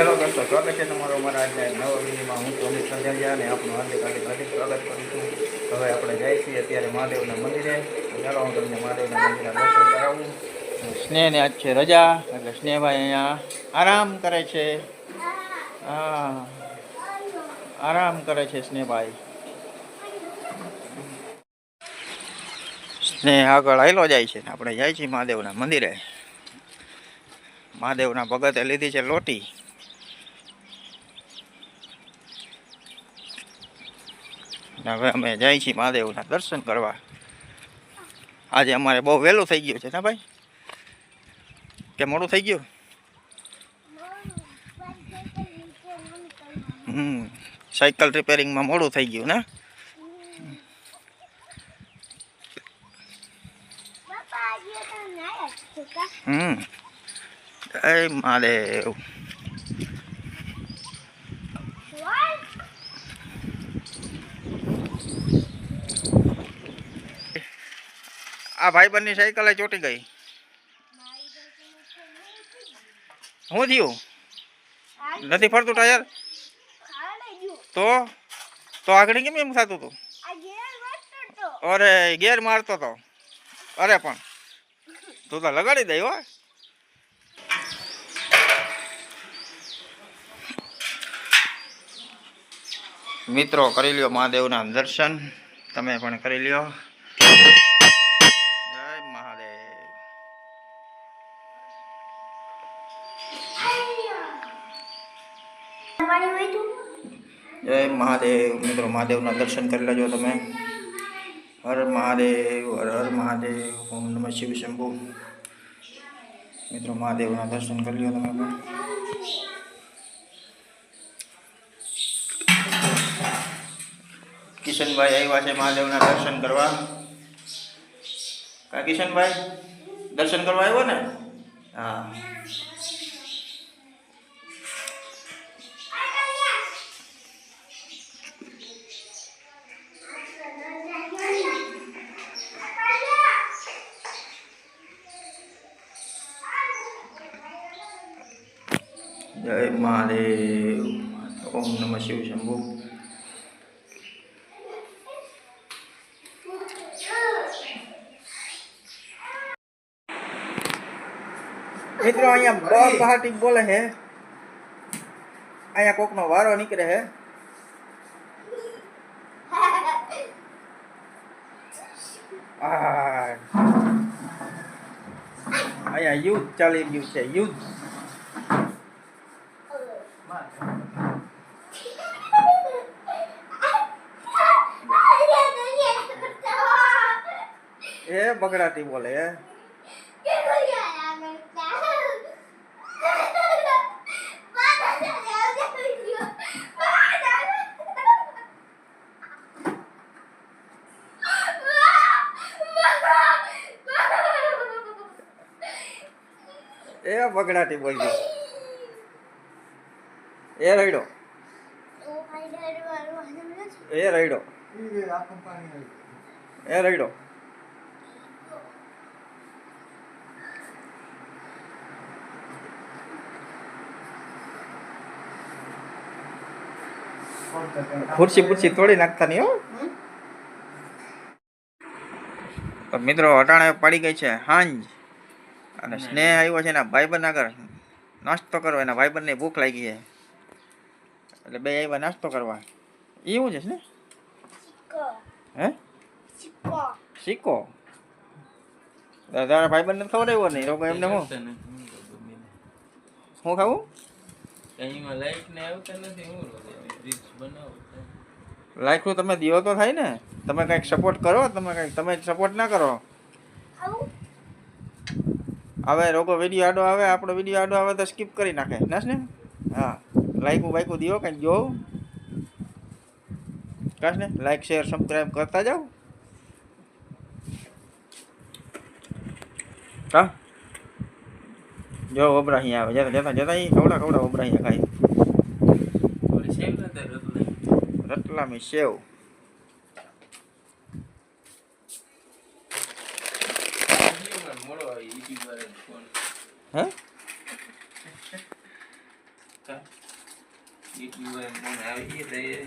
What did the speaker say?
Hello દોસ્તો, સ્વાગત છે તમારો અમારા આજના નવા વિડીયોમાં. હું અમિત સંજાલિયા અને આપણું હાર્દિક હાર્દિક હાર્દિક સ્વાગત કરું છું. હવે આપણે જાય છીએ અત્યારે મહાદેવના મંદિરે. ચાલો, હું તમને મહાદેવના મંદિરના દર્શન કરાવું. સ્નેહને આજ છે રજા, એટલે સ્નેહભાઈ અહીંયા આરામ કરે છે. હા, આરામ કરે છે સ્નેહભાઈ. સ્નેહ આગળ આવેલો જાય છે આપણે જાય છીએ મહાદેવના મંદિરે. મહાદેવના ભગતે લીધી છે લોટી. હવે અમે જાય છીએ મહાદેવના દર્શન કરવા. આજે અમારે બહુ વહેલું થઈ ગયું છે, ને ભાઈ? કે મોડું થઈ ગયું? હમ, સાયકલ રિપેરિંગમાં મોડું થઈ ગયું, ને? હમ. જય મહાદેવ. આ ભાઈબંધની સાયકલે ચોટી ગઈ. શું થયું? નથી ફરતું ટાયર? તો? તો આગળ કેમ એમ થતું હતું અરે, ગેર મારતો તો. અરે પણ. તું તો લગાડી દઈ હો. મિત્રો, કરી લ્યો મહાદેવના દર્શન. તમે પણ કરી લ્યો. જય મહાદેવ મિત્રો મહાદેવના દર્શન કરી લેજો તમે હર મહાદેવ હર હર મહાદેવ ઓમ નમઃ શિવ શંભુ મિત્રો મહાદેવના દર્શન કરી લ્યો તમે પણ કિશનભાઈ આવ્યા છે મહાદેવના દર્શન કરવા કા કિશનભાઈ દર્શન કરવા આવ્યો ને હા જય મહાદેવ ઓમ નમઃ શિવ શંભુ મિત્રો અહીંયા બહુ પહાટી બોલે છે અહીંયા કોકનો વારો નીકળે છે આ. અહીંયા યુદ્ધ ચાલી રહ્યું છે યુદ્ધ એ બગડાટી બોલે હે એ બગડાટી બોલી એ રડ્યો એ રડ્યો એ રડ્યો ખુરશી ખુરશી તોડી નાખતા નહીં હો. તો મિત્રો, અટાણે પડી ગઈ છે હાંજ. અને સ્નેહ આવ્યો છે એના ભાઈબંધ આગળ નાસ્તો કરવા, એના ભાઈબંધને ભૂખ લાગી છે. એટલે બે આવ્યા નાસ્તો કરવા એ શું છે સ્નેહ હે સિક્કો તારા ભાઈબંધને ખબર આવ્યો નહીં લોકો એમને શું શું ખાવું એમાં લાઈટ ને આવતા નથી હું રીલ્સ બનાવું લાયકું તમે દિયો તો થાય ને તમે કંઈક સપોર્ટ કરો તમે કંઈક તમે સપોર્ટ ના કરો હવે રોગો વિડીયો આડો આવે આપણો વિડીયો આડો આવે તો સ્કીપ કરી નાખે નાસ ને હા લાઈકું બાઈકું દીઓ કંઈક જોવું કાશ ને? લાઈક શેર સબસ્ક્રાઈબ કરતા જાઓ હા? જો ઓબરા અહીંયા આવે. જતા જતા જતા અહીં ખવડા ખવડા ઓબરા અહીંયા ખાઈ રતલામી સેવ. હે? નમસ્કાર યુટ્યુબ આવી ગઈ